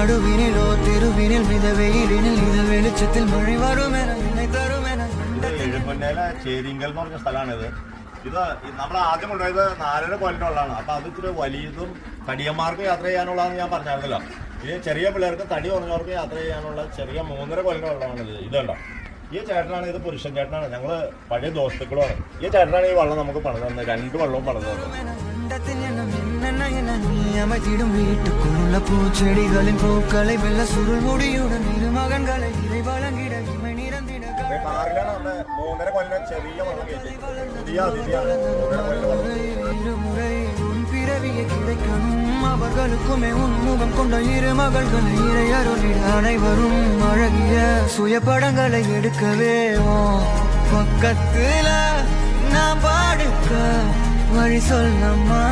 നടുവിനിലോ തെരുവിനിൽ മിതവെയിലിനിൽ ഇതൾ വെളിച്ചത്തിൽ മൊഴി വരുമെന നിന്നെ തരുമെന. എഴുമന്നേല ചേരിങ്കൽ എന്ന് പറഞ്ഞ സ്ഥലമാണിത് ഇത് നമ്മൾ ആദ്യം കൊണ്ടുപോയത് നാലര കൊല്ലിനുള്ളതാണ് അപ്പൊ അത് ഇത്തിരി വലിയതും തടിയന്മാർക്ക് യാത്ര ചെയ്യാനുള്ളതെന്ന് ഞാൻ പറഞ്ഞായിരുന്നല്ലോ. ഇത് ചെറിയ പിള്ളേർക്ക് തടി കുറഞ്ഞവർക്ക് യാത്ര ചെയ്യാനുള്ള ചെറിയ മൂന്നര കൊല്ലിനുള്ളതാണ് ഇത് ഇതുണ്ടോ ഈ ചേട്ടനാണ് ഇത് പുരുഷൻ ചേട്ടനാണ്. ഞങ്ങൾ പഴയ ദോസ്തുക്കളുമാണ് ഈ ചേട്ടനാണ് ഈ വള്ളം നമുക്ക് പണിത് തന്നെ രണ്ട് വള്ളവും പണിത് പൂക്കളെ വെള്ള സുരുൾ ചെറിയ വള്ളം அவர்களுக்குமே உன்முகம் கொண்ட இரு மகள்களை இறை அனைவரும் அழகிய சுய படங்களை எடுக்கவே உன் பக்கத்துல நான் பாடுக்க வழி சொல்லம்மா